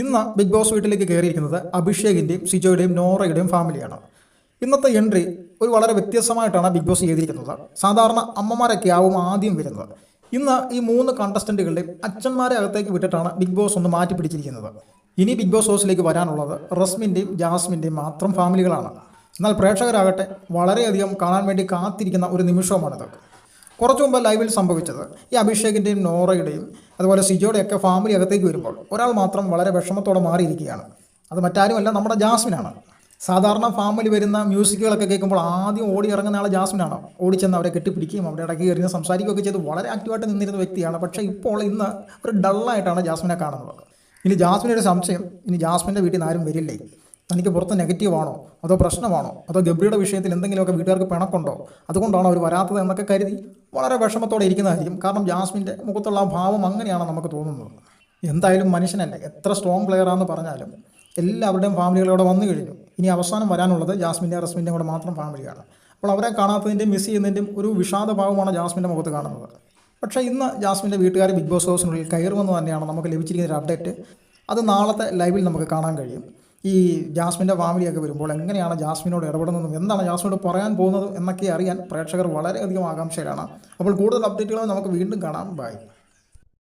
ഇന്ന് big boss വീട്ടിലേക്ക് കയറിയിരിക്കുന്നത് അഭിഷേകിന്റെയും സിജോയുടെയും നോറയുടെയും ഫാമിലിയാണ്. ഇന്നത്തെ എൻട്രി ഒരു വളരെ വ്യത്യസ്തമായിട്ടാണ് ബിഗ് ബോസ് ചെയ്തിരിക്കുന്നത്. സാധാരണ അമ്മമാരൊക്കെ ആവും ആദ്യം വരുന്നത്. ഇന്ന് ഈ മൂന്ന് കണ്ടസ്റ്റന്റുകളുടെയും അച്ഛന്മാരെ അകത്തേക്ക് വിട്ടിട്ടാണ് ബിഗ് ബോസ് ഒന്ന് മാറ്റി പിടിച്ചിരിക്കുന്നത്. ഇനി ബിഗ് ബോസ് ഹൗസിലേക്ക് വരാനുള്ളത് റസ്മിന്റെയും ജാസ്മിന്റെയും മാത്രം ഫാമിലികളാണ്. എന്നാൽ പ്രേക്ഷകരാകട്ടെ വളരെയധികം കാണാൻ വേണ്ടി കാത്തിരിക്കുന്ന ഒരു നിമിഷവുമാണിത്. കുറച്ചു മുമ്പ് ലൈവിൽ സംഭവിച്ചത് ഈ അഭിഷേകിന്റെയും നോറയുടെയും അതുപോലെ സിജോയുടെയൊക്കെ ഫാമിലി അകത്തേക്ക് വരുമ്പോൾ ഒരാൾ മാത്രം വളരെ വിഷമത്തോടെ മാറിയിരിക്കുകയാണ്. അത് മറ്റാരുമല്ല നമ്മുടെ ജാസ്മിനാണ്. സാധാരണ ഫാമിലി വരുന്ന മ്യൂസിക്കുകളൊക്കെ കേൾക്കുമ്പോൾ ആദ്യം ഓടി ഇറങ്ങുന്ന ആൾ ജാസ്മിനാണ്. ഓടിച്ചെന്ന് അവരെ കെട്ടിപ്പിടിക്കുകയും അവിടെ ഇടയ്ക്ക് കയറിഞ്ഞ് സംസാരിക്കുകയൊക്കെ ചെയ്ത് വളരെ ആക്റ്റീവായിട്ട് നിന്നിരുന്ന വ്യക്തിയാണ്. പക്ഷേ ഇപ്പോൾ ഇന്ന് ഒരു ഡള്ളായിട്ടാണ് ജാസ്മിനെ കാണുന്നത്. ഇനി ജാസ്മിനൊരു സംശയം ഇനി ജാസ്മിന്റെ വീട്ടിൽ നിന്ന് ആരും വരില്ലേ? തനിക്ക് പുറത്ത് നെഗറ്റീവാണോ അതോ പ്രശ്നമാണോ? അതോ ഗബ്രിയുടെ വിഷയത്തിൽ എന്തെങ്കിലുമൊക്കെ വീട്ടുകാർക്ക് പിണക്കുണ്ടോ അതുകൊണ്ടാണോ അവർ വരാത്തത് എന്നൊക്കെ കരുതി വളരെ വിഷമത്തോടെ ഇരിക്കുന്നതായിരിക്കും. കാരണം ജാസ്മിന്റെ മുഖത്തുള്ള ആ ഭാവം അങ്ങനെയാണ് നമുക്ക് തോന്നുന്നത്. എന്തായാലും മനുഷ്യനല്ലേ? എത്ര സ്ട്രോങ് പ്ലെയർ ആണെന്ന് പറഞ്ഞാലും എല്ലാവരുടെയും ഫാമിലികളോടെ വന്നു കഴിഞ്ഞു. ഇനി അവസാനം വരാനുള്ളത് ജാസ്മിന്റെ റസ്മിന്റെ കൂടെ മാത്രം ഫാമിലിയാണ് അപ്പോൾ അവരെ കാണാത്തതിന്റെയും മിസ് ചെയ്യുന്നതിന്റെയും ഒരു വിഷാദഭാവമാണ് ജാസ്മിന്റെ മുഖത്ത് കാണുന്നത്. പക്ഷേ ഇന്ന് ജാസ്മിന്റെ വീട്ടുകാർ ബിഗ് ബോസ് ഹൗസിനുള്ളിൽ കയറുമെന്ന് തന്നെയാണ് നമുക്ക് ലഭിച്ചിരിക്കുന്ന ഒരു അപ്ഡേറ്റ് അത് നാളത്തെ ലൈവിൽ നമുക്ക് കാണാൻ കഴിയും. ഈ ജാസ്മിന്റെ ഫാമിലിയൊക്കെ വരുമ്പോൾ എങ്ങനെയാണ് ജാസ്മിനോട് ഇടപെടുന്നതും എന്താണ് ജാസ്മിനോട് പറയാൻ പോകുന്നതും എന്നൊക്കെ അറിയാൻ പ്രേക്ഷകർ വളരെയധികം ആകാംക്ഷയിലാണ്. അപ്പോൾ കൂടുതൽ അപ്ഡേറ്റുകൾ നമുക്ക് വീണ്ടും കാണാം. ബൈ